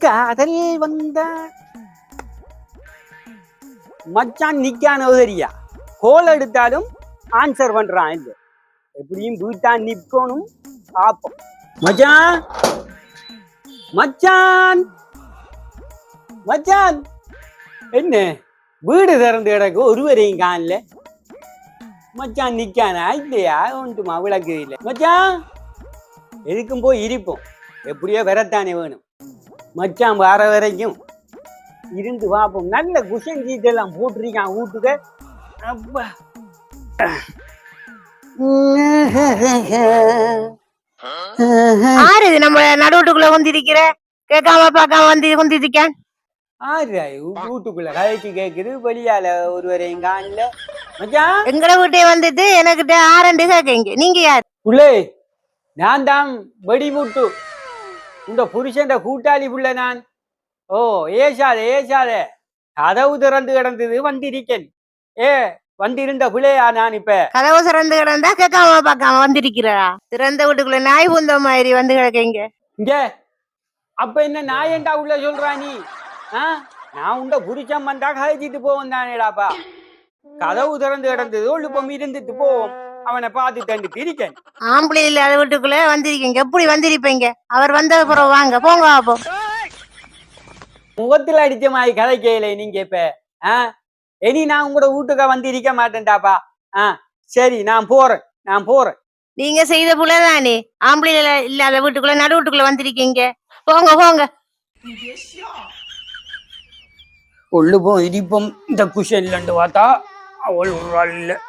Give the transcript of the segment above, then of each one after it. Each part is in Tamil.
காதல் வந்தா மச்சான் நிக்கான உதரியா கோல் எடுத்தாலும் ஆன்சர் பண்றான் இல்ல. எப்படியும் வீட்டான் நிக்கணும் பாப்போம் மச்சான்! மச்சான்! மச்சான்! என்ன? வீடு திறந்து கிடக்கு ஒருவரையும் காணல. மச்சான் நிக்கானா? இல்லையா? ஒன்றுமா விளக்கு இல்லை. மச்சான்! எதுக்கும் போய் இருப்போம். எப்படியோ வரத்தானே வேணும். மச்சான் வர வரைக்கும் இருந்து பார்ப்போம். நல்ல குஷன் சீட்டெல்லாம் போட்டிருக்கான் வீட்டுக்கு. அப்பா. ஆறு இது நம்ம நடுவுட்டுக்குள்ள வந்திருக்கிற? கேட்காம பார்க்காம வந்து கொண்டிருக்கேன் ஆறு வீட்டுக்குள்ள கதைச்சு கேக்குது வெளியால ஒருவரையும் காணல. மச்சான்? எங்கட வீட்டை வந்துட்டு எனக்கிட்ட ஆரண்டு கேட்கீங்க நீங்க யார்? புள்ளே நான் தான் வெடிமுட்டு. உங்க புருஷன் கூட்டாளி புள்ள நான். ஓ ஏசாதே ஏசாதே. கதவு திறந்து கிடந்தது வந்திருக்கேன். ஏ வந்திருந்த பிள்ளையா நான் இப்ப? கதவு சிறந்து கிடந்தா கேட்காம பார்க்காம வந்திருக்கிறா. திறந்த வீட்டுக்குள்ள நாய் பூந்த மாதிரி வந்து கிடக்கீங்க இங்க. அப்ப என்ன நான் ஏன்டா உள்ள சொல்றா நீ? ஆ? நான் உண்ட புருஷன் வந்தா கழிச்சிட்டு போவோம் தானேடாப்பா. கதவு திறந்து கிடந்தது ஒழுப்பம் இருந்துட்டு போவோம். அவனை பார்த்து தண்டு திரிக்கேன் ஆம்பளை இல்லாத வீட்டுக்குள்ள வந்திருக்கீங்க. எப்படி வந்திருப்பீங்க? அவர் வந்த பிறகு வாங்க. போங்க அப்போ முகத்துல அடிச்ச மாதிரி கதைக்கையில நீங்க இப்ப. ஆ? இனி நான் உங்களோட வீட்டுக்கு வந்து இருக்க மாட்டேன்டாப்பா. ஆ? சரி நான் போறேன். நான் போறேன். நீங்க செய்த புள்ளதானே ஆம்பளை இல்ல- இல்லாத வீட்டுக்குள்ள நடு வீட்டுக்குள்ள வந்திருக்கீங்க. போங்க போங்க. ஒள்ளுப்போம் இடிப்போம் இந்த குஷன்லண்டு பார்த்தா அவள் ஒரு ஆள் இல்ல.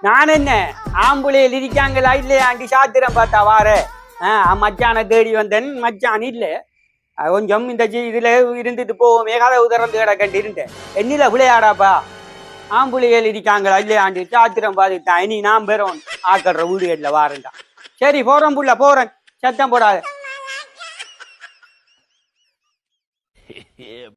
நான் என்ன ஆம்புலையில் இருக்காங்களா இல்லையாண்டி சாத்திரம் பார்த்தா வார. மச்சானை தேடி வந்தேன். மச்சான் இல்லை. கொஞ்சம் இந்த ஜி- இதுல இருந்துட்டு போவோமே. கதவு திறந்து கிடக்கண்டு இருந்தேன். என்னில் விளையாடாப்பா? ஆம்புலையில் இருக்காங்களா இல்லையாண்டி சாத்திரம் பார்த்துட்டான் இனி நான் பெறோம். ஆக்கடுற வீடுகளில் வாரேன்டா. சரி போகிறோம் புள்ள போறேன். சத்தம் போடாத.